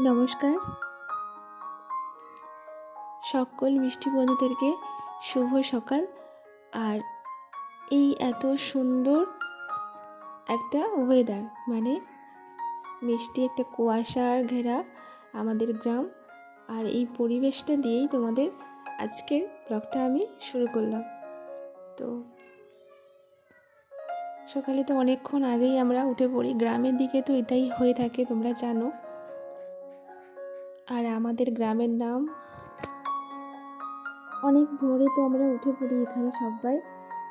নমস্কার। সকল মিষ্টি বন্ধুদেরকে শুভ সকাল। আর এই এত সুন্দর একটা ওয়েদার মানে মিষ্টি একটা কুয়াশার ঘেরা আমাদের গ্রাম। আর এই পরিবেশটা দিয়েই তোমাদের আজকের ব্লগটা আমি শুরু করলাম। তো সকালে তো অনেকক্ষণ আগেই আমরা উঠে পড়ি। গ্রামের দিকে তো এটাই হয়ে থাকে, তোমরা জানো। আর আমাদের গ্রামের নাম অনেক ভোরে তো আমরা উঠে পড়ি এখানে সবাই।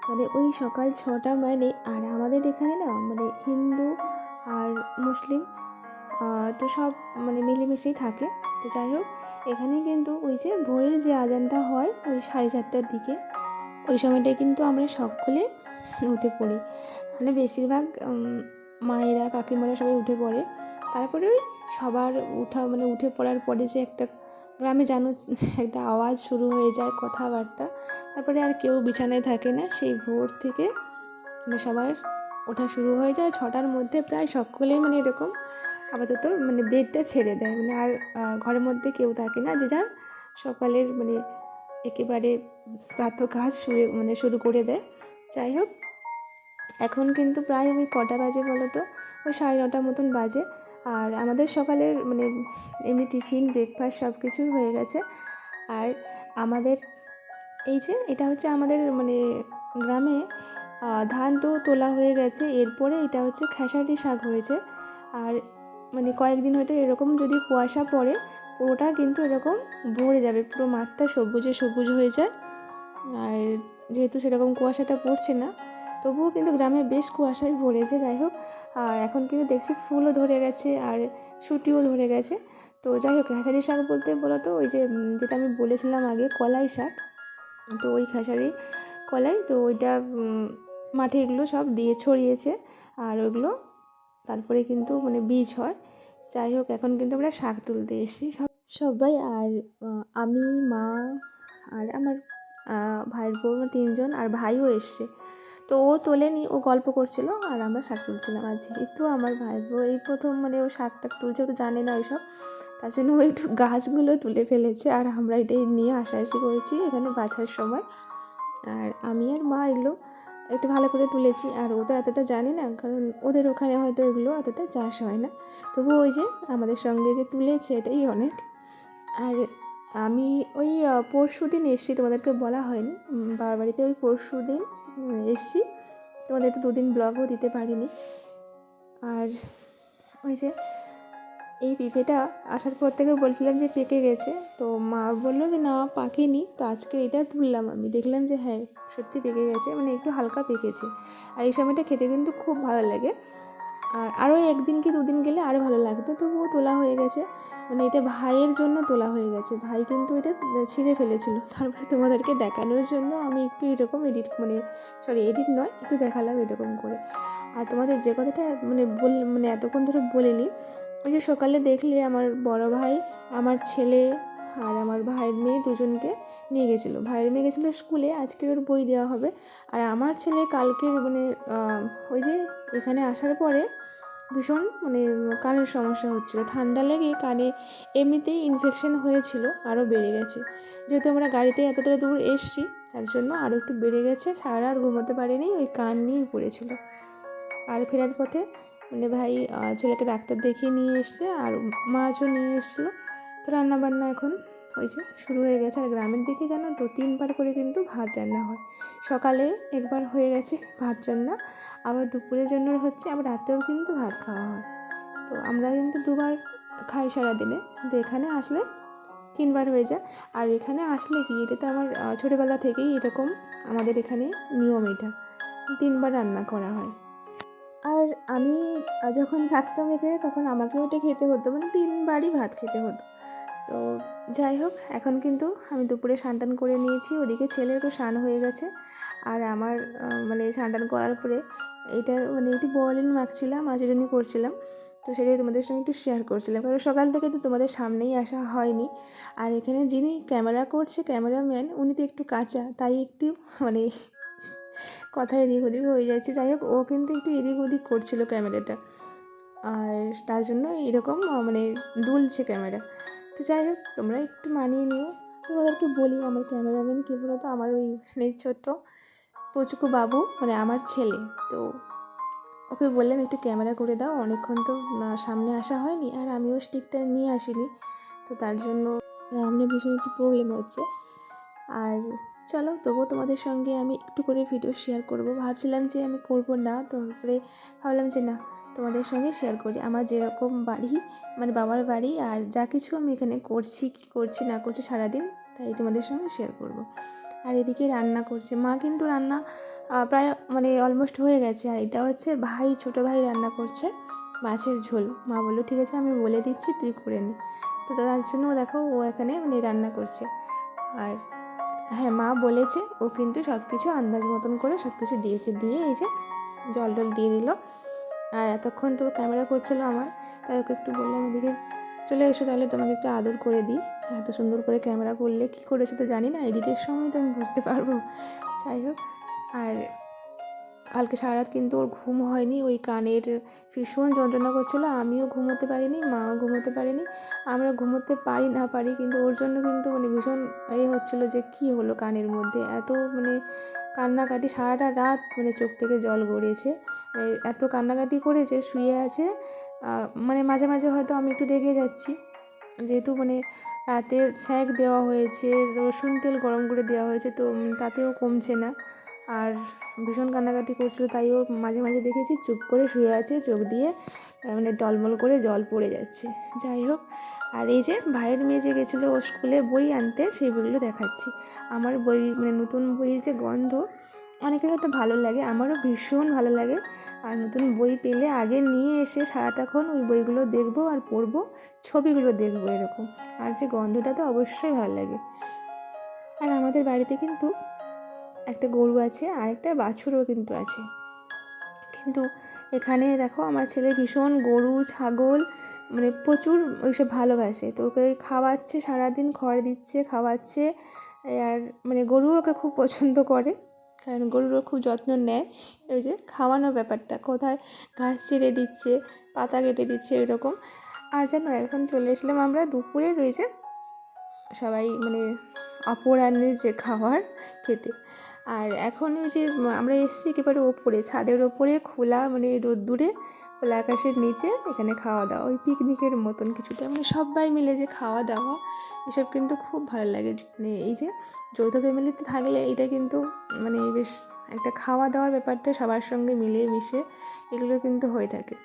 মানে ওই সকাল ছটা মানে আর আমাদের এখানে না মানে হিন্দু আর মুসলিম তো সব মানে মিলেমিশেই থাকে। তো যাই হোক, এখানে কিন্তু ওই যে ভোরের যে আজানটা হয় ওই সাড়ে চারটার দিকে, ওই সময়টায় কিন্তু আমরা সকলে উঠে পড়ি। মানে বেশিরভাগ মায়েরা কাকিমারা সবাই উঠে পড়ে। তারপরে ওই সবার উঠা মানে উঠে পড়ার পরে যে একটা গ্রামে জানো একটা আওয়াজ শুরু হয়ে যায় কথাবার্তা, তারপরে আর কেউ বিছানায় থাকে না। সেই ভোর থেকে মানে সবার ওঠা শুরু হয়ে যায়। ছটার মধ্যে প্রায় সকলেই মানে এরকম আপাতত মানে বেডটা ছেড়ে দেয়। মানে আর ঘরের মধ্যে কেউ থাকে না। যে যার সকালের মানে একেবারে প্রাতঃ কাজ শুরু মানে শুরু করে দেয়। যাই হোক, এখন কিন্তু প্রায় ওই কটা বাজে বলো তো? ওই সাড়ে নটার মতন বাজে। আর আমাদের সকালের মানে এমনি টিফিন ব্রেকফাস্ট সব কিছুই হয়ে গেছে। আর আমাদের এই যে এটা হচ্ছে আমাদের মানে গ্রামে ধান তো তোলা হয়ে গেছে। এরপরে এটা হচ্ছে খেসারি শাক হয়েছে। আর মানে কয়েকদিন হয়তো এরকম যদি কুয়াশা পড়ে, পুরোটা কিন্তু এরকম ভরে যাবে। পুরো মাঠটা সবুজে সবুজ হয়ে যায়। আর যেহেতু সেরকম কুয়াশাটা পড়ছে না তবুও কিন্তু গ্রামে বেশ কুয়াশায় ভরেছে, যাই হোক। আর এখন কিন্তু দেখছি ফুলও ধরে গেছে আর শুটিও ধরে গেছে। তো যাই হোক, খেসারি শাক বলতে বলো তো ওই যে যেটা আমি বলেছিলাম আগে, কলাই শাক। তো ওই খেসারি, কলাই তো ওইটা মাঠে এগুলো সব দিয়ে ছড়িয়েছে আর ওইগুলো তারপরে কিন্তু মানে বীজ হয়। যাই হোক, এখন কিন্তু আমরা শাক তুলতে এসেছি সব সবাই আর আমি, মা আর আমার ভাইয়ের বউ তিনজন আর ভাইও এসছে। তো ও তোলেনি, ও গল্প করছিল আর আমরা শাক তুলছিলাম আর যেহেতু আমার ভাই বউ এই প্রথম মানে ও শাক টাক তুলছে তো জানে না ওইসব, তার জন্য ও একটু গাছগুলো তুলে ফেলেছে আর আমরা এটাই নিয়ে হাসাহাসি করেছি এখানে বাছার সময়। আর আমি আর মা এগুলো একটু ভালো করে তুলেছি আর ও তো এতটা জানে না কারণ ওদের ওখানে হয়তো এগুলো এতটা চাষ হয় না। তবু ওই যে আমাদের সঙ্গে যে তুলেছে এটাই অনেক। আর আমি ওই পরশু দিন এসছি তোমাদেরকে বলা হয়নি বাবার বাড়িতে ওই পরশু দিন এসছি। তোমাদের তো দুদিন ব্লগও দিতে পারিনি। আর ওই যে এই পেঁপেটা আসার পর থেকে বলছিলাম যে পেকে গেছে। তো মা বলল যে, না, পাকেনি। তো আজকে এটা তুললাম আমি। দেখলাম যে হ্যাঁ সত্যি পেকে গেছে। মানে একটু হালকা পেকেছে। আর এই সময়টা খেতে কিন্তু খুব ভালো লাগে। আর আরও একদিন কি দুদিন গেলে আরও ভালো লাগতো, তবুও তোলা হয়ে গেছে। মানে এটা ভাইয়ের জন্য তোলা হয়ে গেছে। ভাই কিন্তু এটা ছিঁড়ে ফেলেছিল। তারপরে তোমাদেরকে দেখানোর জন্য আমি একটু এরকম এডিট মানে সরি এডিট নয়, একটু দেখালাম এরকম করে। আর তোমাদের যে কথাটা মানে বল মানে এতক্ষণ ধরে বলিনি, ওই যে সকালে দেখলে আমার বড় ভাই, আমার ছেলে আর আমার ভাইয়ের মেয়ে দুজনকে নিয়ে গেছিল। ভাইয়ের মেয়ে গেছিল স্কুলে, আজকে ওর বই দেওয়া হবে। আর আমার ছেলে কালকের মানে ওই যে এখানে আসার পরে ভীষণ মানে কানের সমস্যা হচ্ছিল। ঠান্ডা লেগে কানে এমনিতেই ইনফেকশন হয়েছিল, আরও বেড়ে গেছে। যেহেতু আমরা গাড়িতে এতটা দূর এসছি, তার জন্য আরও একটু বেড়ে গেছে। সারা রাত ঘুমোতে পারিনি, ওই কান নিয়েই পড়েছিল। আর ফেরার পথে মানে ভাই ছেলেকে ডাক্তার দেখিয়ে নিয়ে এসছে, আর মাছও নিয়ে এসেছিল। তো রান্না বান্না এখন ওই যে শুরু হয়ে গেছে। আর গ্রামের দিকে জানো তো তিনবার করে কিন্তু ভাত রান্না হয়। সকালে একবার হয়ে গেছে ভাত রান্না, আবার দুপুরের জন্য হচ্ছে, আবার রাতেও কিন্তু ভাত খাওয়া হয়। তো আমরা কিন্তু দুবার খাই সারাদিনে। কিন্তু এখানে আসলে তিনবার হয়ে যায়। আর এখানে আসলে কি, এটা তো আমার ছোটোবেলা থেকেই এরকম আমাদের এখানে নিয়ম এটা। তিনবার রান্না করা হয়। আর আমি যখন থাকতাম এখানে, তখন আমাকেও এটা খেতে হতো। মানে তিনবারই ভাত খেতে হতো। তো যাই হোক, এখন কিন্তু আমি দুপুরে টান করে নিয়েছি। ওদিকে ছেলেরও স্নান হয়ে গেছে। আর আমার মানে টান করার পরে এটা মানে একটু বলিন মাখছিলাম আচরণি করছিলাম। তো সেটাই তোমাদের সঙ্গে একটু শেয়ার করছিলাম। কারণ সকাল থেকে তো তোমাদের সামনেই আসা হয়নি। আর এখানে যিনি ক্যামেরা করছে ক্যামেরাম্যান উনি তো একটু কাঁচা। তাই একটু মানে কথা এদিক ওদিক হয়ে যাচ্ছে। যাই হোক, ও কিন্তু একটু এদিক ওদিক করছিল ক্যামেরাটা আর তার জন্য এরকম মানে দুলছে ক্যামেরা তো যাই হোক, তোমরা একটু মানিয়ে নিও। তোমাদেরকে বলি, আমার ক্যামেরাম্যান কী বলো তো আমার ওই মানে ছোট্ট পচুকু বাবু মানে আমার ছেলে। তো ওকে বললাম, একটু ক্যামেরা করে দাও, অনেকক্ষণ তো সামনে আসা হয়নি, আর আমিও স্টিকটা নিয়ে আসিনি। তো তার জন্য সামনে ভীষণ একটু প্রবলেম হচ্ছে। আর চলো তবুও তোমাদের সঙ্গে আমি একটু করে ভিডিও শেয়ার করব। ভাবছিলাম যে আমি করব না তারপরে ভাবলাম যে না, তোমাদের সঙ্গে শেয়ার করি। আমার যেরকম বাড়ি মানে বাবার বাড়ি, আর যা কিছু আমি এখানে করছি, কী করছি, না করছি সারাদিন, তাই তোমাদের সঙ্গে শেয়ার করব। আর এদিকে রান্না করছে। মা কিন্তু রান্না প্রায় মানে অলমোস্ট হয়ে গেছে। আর এটা হচ্ছে ভাই, ছোটো ভাই রান্না করছে মাছের ঝোল। মা বলল, ঠিক আছে, আমি বলে দিচ্ছি, তুই করে নে। তো তার জন্য দেখো, ও এখানে মানে রান্না করছে। আর হ্যাঁ মা বলেছে, ও কিন্তু সব কিছু আন্দাজ মতন করে সব কিছু দিয়েছে, দিয়ে এই যে জল টল দিয়ে দিল। আর এতক্ষণ তো ক্যামেরা করছিল আমার, তাই ওকে একটু বললাম, এদিকে চলে এসো তাহলে, তোমাকে একটু আদর করে দিই। এত সুন্দর করে ক্যামেরা করলে কী করেছ তো জানি না, এডিটের সময় তো আমি বুঝতে পারব। যাই হোক, আর কালকে সারা রাত কিন্তু ওর ঘুম হয়নি, ওই কানের ভীষণ যন্ত্রণা করছিল, আমিও ঘুমোতে পারিনি, মাও ঘুমোতে পারিনি, আমরা ঘুমোতে পারি না পারি, কিন্তু ওর জন্য কিন্তু মানে ভীষণ এ হচ্ছিল যে কি হলো কানের মধ্যে, এত মানে কান্নাকাটি সারাটা রাত মানে চোখ থেকে জল গড়িয়েছে এত কান্নাকাটি করেছে, শুয়ে আছে মানে মাঝে মাঝে হয়তো আমি একটু রেগে যাচ্ছি, যেহেতু মানে রাতে ছ্যাঁক দেওয়া হয়েছে, রসুন তেল গরম করে দেওয়া হয়েছে, তো তাতেও কমছে না আর ভীষণ কান্নাকাটি করছিল তাইও মাঝে মাঝে দেখেছি চুপ করে শুয়ে আছে, চোখ দিয়ে মানে টলমল করে জল পড়ে যাচ্ছে। যাই হোক, আর এই যে ভাইয়ের মেয়ে যে গেছিল ও স্কুলে বই আনতে সেই বইগুলো দেখাচ্ছি। আমার বই মানে নতুন বইয়ের যে গন্ধ, অনেকের হয়তো ভালো লাগে, আমারও ভীষণ ভালো লাগে। আর নতুন বই পেলে আগে নিয়ে এসে সারাটাক্ষণ ওই বইগুলো দেখব আর পড়ব, ছবিগুলো দেখব এরকম। আর যে গন্ধটা তো অবশ্যই ভালো লাগে। আর আমাদের বাড়িতে কিন্তু একটা গরু আছে আর একটা বাছুরও কিন্তু আছে। কিন্তু এখানে দেখো আমার ছেলে ভীষণ গরু, ছাগল মানে প্রচুর ওইসব ভালোবাসে। তো ওকে খাওয়াচ্ছে, সারাদিন খড় দিচ্ছে, খাওয়াচ্ছে। আর মানে গরু ওকে খুব পছন্দ করে, কারণ গরুরও খুব যত্ন নেয়। ওই যে খাওয়ানোর ব্যাপারটা, কোথায় ঘাস ছেড়ে দিচ্ছে, পাতা কেটে দিচ্ছে, এরকম। আর জানো, এখন চলে এসলাম আমরা দুপুরে রয়েছে। সবাই মানে অপরাহ্নের যে খাবার খেতে। আর এখন এই যে আমরা এসেছি একেবারে ওপরে, ছাদের ওপরে, খোলা মানে রোদ্দুরে, খোলা আকাশের নিচে, এখানে খাওয়া দাওয়া। ওই পিকনিকের মতন কিছুটা মানে সবাই মিলে যে খাওয়া দাওয়া, এসব কিন্তু খুব ভালো লাগে। মানে এই যে যৌথ ফ্যামিলিতে থাকলে এটা কিন্তু মানে বেশ একটা খাওয়া দাওয়ার ব্যাপারটা সবার সঙ্গে মিলে মিশে, এগুলো কিন্তু হয়ে থাকে।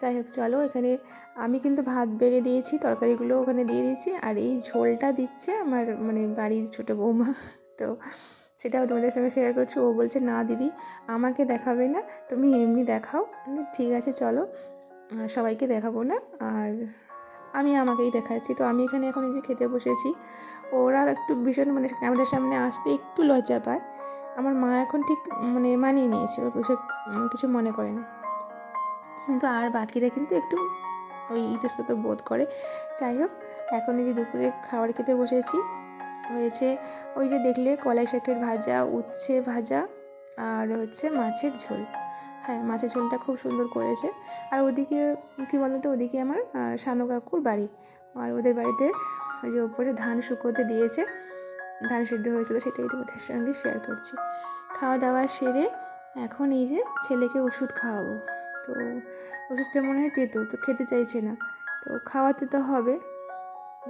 যাই হোক চলো এখানে আমি কিন্তু ভাত বেড়ে দিয়েছি তরকারিগুলো ওখানে দিয়ে দিয়েছি আর এই ঝোলটা দিচ্ছে আমার মানে বাড়ির ছোটো বৌমা। তো সেটাও তোমাদের সঙ্গে শেয়ার করছি ও বলছে না দিদি আমাকে দেখাবে না তুমি এমনি দেখাও। ঠিক আছে চলো সবাইকে দেখাবো না আর আমি আমাকেই দেখাচ্ছি। তো আমি এখানে এখন এই যে খেতে বসেছি ওরা একটু ভীষণ মানে ক্যামেরার সামনে আসতে একটু লজ্জা পায়। আমার মা এখন ঠিক মানে মানিয়ে নিয়েছে ও ওসব উম, কিছু মনে করে না। কিন্তু আর বাকিরা কিন্তু একটু ওই ইতস্তত বোধ করে। যাই হোক, এখন এই যে দুপুরে খাবার খেতে বসেছি, হয়েছে ওই যে দেখলে কলাই শাকের ভাজা, উচ্ছে ভাজা আর হচ্ছে মাছের ঝোল। হ্যাঁ মাছের ঝোলটা খুব সুন্দর করেছে। আর ওদিকে, কী বলতো, ওদিকে আমার শানু কাকুর বাড়ি। আর ওদের বাড়িতে ওই যে ওপরে ধান শুকোতে দিয়েছে। ধান সিদ্ধ হয়েছিল, সেটাই তোমাদের সঙ্গে শেয়ার করছি। খাওয়া দাওয়া সেরে এখন এই যে ছেলেকে ওষুধ খাওয়াবো। তো ওষুধটা মনে হয় তেতো, তো খেতে চাইছে না। তো খাওয়াতে তো হবে,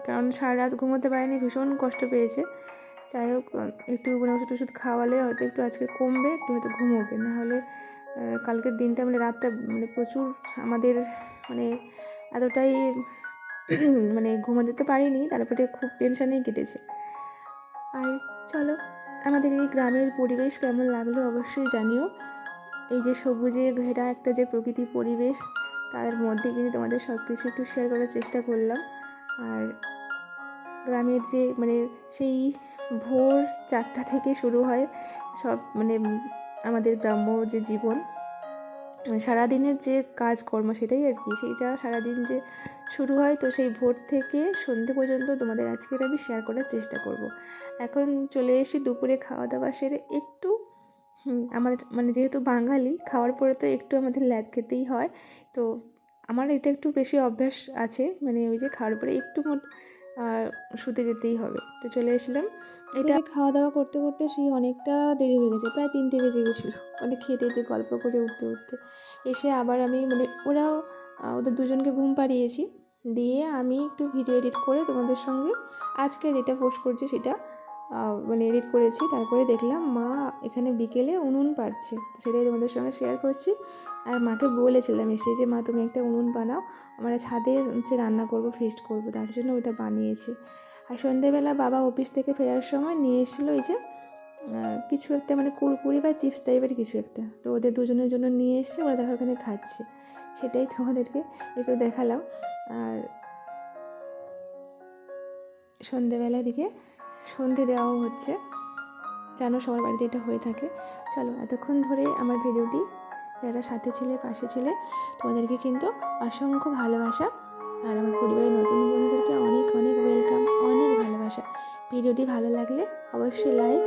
কারণ সারা রাত ঘুমোতে পারেনি, ভীষণ কষ্ট পেয়েছে। যাই হোক একটু মানে ওষুধ ওষুধ খাওয়ালে হয়তো একটু আজকে কমবে, একটু হয়তো ঘুমোবে। নাহলে কালকের দিনটা মানে রাতটা মানে প্রচুর আমাদের মানে এতটাই মানে ঘুমোতে পারিনি, তারপরে খুব টেনশানেই কেটেছে। আর চলো, আমাদের এই গ্রামের পরিবেশ কেমন লাগল অবশ্যই জানিও। এই যে সবুজে ঘেরা একটা যে প্রকৃতি পরিবেশ, তার মধ্যে কিন্তু তোমাদের সব কিছু একটু শেয়ার করার চেষ্টা করলাম। আর গ্রামের যে মানে সেই ভোর চারটা থেকে শুরু হয় সব মানে আমাদের গ্রাম্য যে জীবন, সারাদিনের যে কাজকর্ম সেটাই আর কি। সেইটা সারাদিন যে শুরু হয়, তো সেই ভোর থেকে সন্ধে পর্যন্ত তোমাদের আজকের আমি শেয়ার করার চেষ্টা করব। এখন চলে এসে দুপুরে খাওয়া দাওয়া সেরে একটু আমাদের মানে যেহেতু বাঙালি, খাওয়ার পরে তো একটু আমাদের ল্যাদ খেতেই হয়। তো আমার এটা একটু বেশি অভ্যাস আছে মানে ওই যে খাওয়ার পরে একটু মোট শুতে যেতেই হবে। তো চলে এসেছিলাম। এটা খাওয়া দাওয়া করতে করতে সেই অনেকটা দেরি হয়ে গেছে, প্রায় তিনটে বেজে গেছিল। মানে খেতে খেতে গল্প করে উঠতে উঠতে। এসে আবার আমি মানে ওরাও ওদের দুজনকে ঘুম পাড়িয়েছি। দিয়ে আমি একটু ভিডিও এডিট করে তোমাদের সঙ্গে আজকে যেটা পোস্ট করছি সেটা মানে এডিট করেছি, তারপরে দেখলাম মা এখানে বিকেলে উনুন পারছে তো সেটাই তোমাদের সঙ্গে শেয়ার করছি। আর মাকে বলেছিলাম এসে যে, মা, তুমি একটা উনুন বানাও, আমরা ছাদে হচ্ছে রান্না করব ফিস্ট করব। তার জন্য ওইটা বানিয়েছি। আর সন্ধেবেলা বাবা অফিস থেকে ফেরার সময় নিয়ে এসেছিল ওই যে কিছু একটা মানে কুরকুরি বা চিপস টাইপের কিছু একটা। তো ওদের দুজনের জন্য নিয়ে এসে ওরা দেখো ওখানে খাচ্ছে। সেটাই তোমাদেরকে একটু দেখালাম। আর সন্ধেবেলার দিকে সন্ধে দেওয়াও হচ্ছে। জানো সবার বাড়িতে এটা হয়ে থাকে। চলো, এতক্ষণ ধরে আমার ভিডিওটি যারা সাথে ছিলে, পাশে ছিলে, তোমাদেরকে কিন্তু অসংখ্য ভালোবাসা। আর আমার পরিবারের নতুন বন্ধুদেরকে অনেক অনেক ওয়েলকাম অনেক ভালোবাসা। ভিডিওটি ভালো লাগলে অবশ্যই লাইক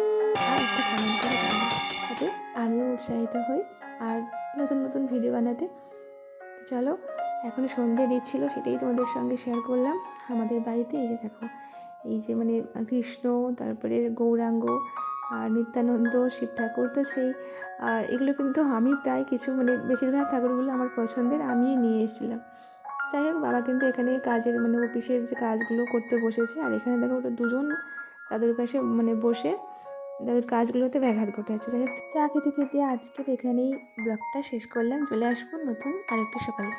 আর একটা কমেন্ট করে জানাবে। যাতে আমিও উৎসাহিত হই আর নতুন নতুন ভিডিও বানাতে। চলো, এখন সন্ধে দিচ্ছিল, সেটাই তোমাদের সঙ্গে শেয়ার করলাম। আমাদের বাড়িতে এই যে দেখো এই যে মানে কৃষ্ণ, তারপরে গৌরাঙ্গ আর নিত্যানন্দ, শিব ঠাকুর, তো সেই এগুলো কিন্তু আমি প্রায় কিছু মানে বেশিরভাগ ঠাকুরগুলো আমার পছন্দের আমিই নিয়ে এসেছিলাম। যাই হোক, বাবা কিন্তু এখানে কাজের মানে অফিসের যে কাজগুলো করতে বসেছে, আর এখানে দেখো ওটা দুজন তাদের কাছে মানে বসে তাদের কাজগুলোতে ব্যাঘাত ঘটেছে যাই হোক, চা খেতে খেতে আজকের এখানেই ব্লগটা শেষ করলাম। চলে আসব নতুন আরেকটি সকালে।